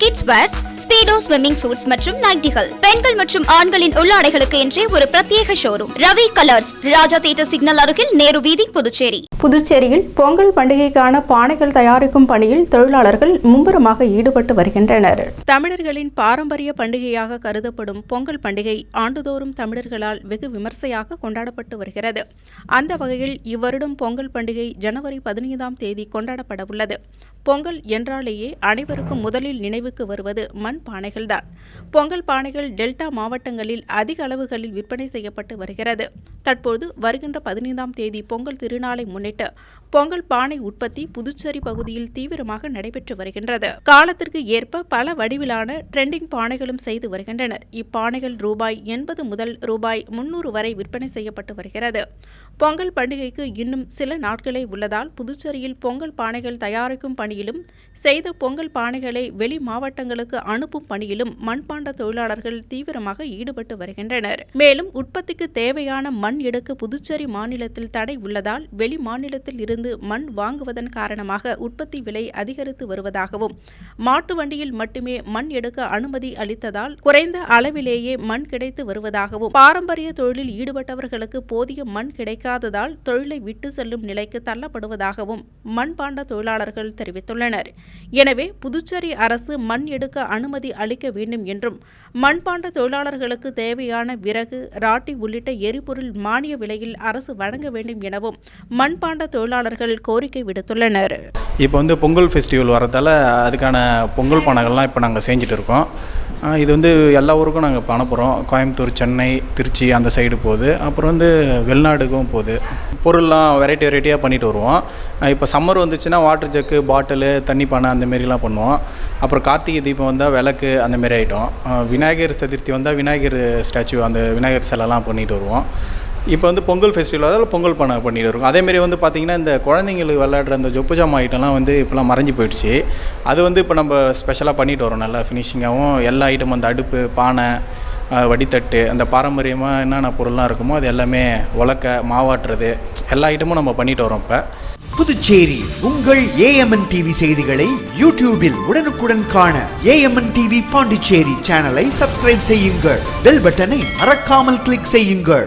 kids wears Speedo swimming suits மற்றும் நைட்டிகள் பெண்கள் மற்றும் ஆண்களின் உள்ளாடைகளுக்கு என்றே ஒரு பிரத்யேக showroom Ravi colours Raja theatre signal அருகில் நேரு வீதி புதுச்சேரி. புதுச்சேரியில் பொங்கல் பண்டிகைக்கான பானைகள் தயாரிக்கும் பணியில் தொழிலாளர்கள் மும்முரமாக ஈடுபட்டு வருகின்றனர். தமிழர்களின் பாரம்பரிய பண்டிகையாக கருதப்படும் பொங்கல் பண்டிகை ஆண்டுதோறும் தமிழர்களால் வெகு விமர்சையாக கொண்டாடப்பட்டு வருகிறது. அந்த வகையில் இவ்வருடம் பொங்கல் பண்டிகை ஜனவரி பதினைந்தாம் தேதி கொண்டாடப்பட உள்ளது பொங்கல் என்றாலேயே அனைவருக்கும் முதலில் நினைவுக்கு வருவது மண் பானைகள்தான். பொங்கல் பானைகள் டெல்டா மாவட்டங்களில் அதிக அளவுகளில் விற்பனை செய்யப்பட்டு வருகிறது. தற்போது வருகின்ற பதினைந்தாம் தேதி பொங்கல் திருநாளை முன்னிட்டு பொங்கல் பானை உற்பத்தி புதுச்சேரி பகுதியில் தீவிரமாக நடைபெற்று வருகின்றது. காலத்திற்கு ஏற்ப பல வடிவிலான ட்ரெண்டிங் பானைகளும் செய்து வருகின்றனர். இப்பானைகள் ரூபாய் எண்பது முதல் ரூபாய் முன்னூறு வரை விற்பனை செய்யப்பட்டு வருகிறது. பொங்கல் பண்டிகைக்கு இன்னும் சில நாட்களே உள்ளதால் புதுச்சேரியில் பொங்கல் பானைகள் தயாரிக்கும் பணியிலும் செய்த பொங்கல் பானைகளை வெளி மாவட்டங்களுக்கு அனுப்பும் பணியிலும் மண்பாண்ட தொழிலாளர்கள் தீவிரமாக ஈடுபட்டு வருகின்றனர். மேலும் உற்பத்திக்கு தேவையான மண் எடுக்க புதுச்சேரி மாநிலத்தில் தடை உள்ளதால் வெளி மாநிலத்தில் இருந்து மண் வாங்குவதன் காரணமாக உற்பத்தி விலை அதிகரித்து வருவதாகவும் மாட்டு வண்டியில் மட்டுமே மண் எடுக்க அனுமதி அளித்ததால் குறைந்த அளவிலேயே மண் கிடைத்து வருவதாகவும் பாரம்பரிய தொழிலில் ஈடுபட்டவர்களுக்கு போதிய மண் கிடைக்காததால் தொழிலை விட்டு செல்லும் நிலைக்கு தள்ளப்படுவதாகவும் மண்பாண்ட தொழிலாளர்கள் தெரிவித்துள்ளனர். எனவே புதுச்சேரி அரசு மண் எடுக்க அனுமதி அளிக்க வேண்டும் என்றும் மண்பாண்ட தொழிலாளர்களுக்கு தேவையான விறகு ராட்டி உள்ளிட்ட எரிபொருள் மானிய விலையில் அரசு வழங்க வேண்டும் எனவும் மண்பாண்ட தொழிலாளர்கள் கோரிக்கை விடுத்துள்ளனர். இப்போ வந்து பொங்கல் ஃபெஸ்டிவல் வரதால அதுக்கான பொங்கல் பானைகள்லாம் இப்போ நாங்கள் செஞ்சுட்டு இருக்கோம். இது வந்து எல்லா ஊருக்கும் நாங்கள் இப்போ அனுப்புகிறோம் கோயம்புத்தூர் சென்னை திருச்சி அந்த சைடு போகுது. அப்புறம் வந்து வெளிநாடுக்கும் போகுது. பொருள்லாம் வெரைட்டி வெரைட்டியாக பண்ணிட்டு வருவோம். இப்போ சம்மர் வந்துச்சுன்னா வாட்டர் ஜக்கு பாட்டிலு தண்ணி பானை அந்த மாரிலாம் பண்ணுவோம். அப்புறம் கார்த்திகை தீபம் வந்தால் விளக்கு அந்த மாரி ஐட்டம் விநாயகர் சதுர்த்தி வந்தால் விநாயகர் ஸ்டாச்சு அந்த விநாயகர் சிலைலாம் பண்ணிட்டு வருவோம். இப்போ வந்து பொங்கல் ஃபெஸ்டிவல் அதில் பொங்கல் பண்ண பண்ணிட்டு இருக்கோம். அதேமாரி வந்து பார்த்திங்கன்னா இந்த குழந்தைங்களுக்கு விளையாடுற அந்த சொப்புஜாமா ஐட்டம்லாம் வந்து இப்போலாம் மறைஞ்சு போயிடுச்சு. அது வந்து இப்போ நம்ம ஸ்பெஷலாக பண்ணிட்டு வரோம். நல்லா ஃபினிஷிங்காகவும் எல்லா ஐட்டமும் அந்த அடுப்பு பானை வடித்தட்டு அந்த பாரம்பரியமாக என்னென்ன பொருள்லாம் இருக்குமோ அது எல்லாமே உலக்க மாவாட்டுறது எல்லா ஐட்டமும் நம்ம பண்ணிட்டு வரோம் இப்போ. புதுச்சேரி உங்கள் ஏஎம்என் டிவி செய்திகளை யூடியூபில் உடனுக்குடன் காண ஏஎம்என் டிவி பாண்டிச்சேரி சேனலை சப்ஸ்கிரைப் செய்யுங்கள். பெல் பட்டனை மறக்காமல் கிளிக் செய்யுங்கள்.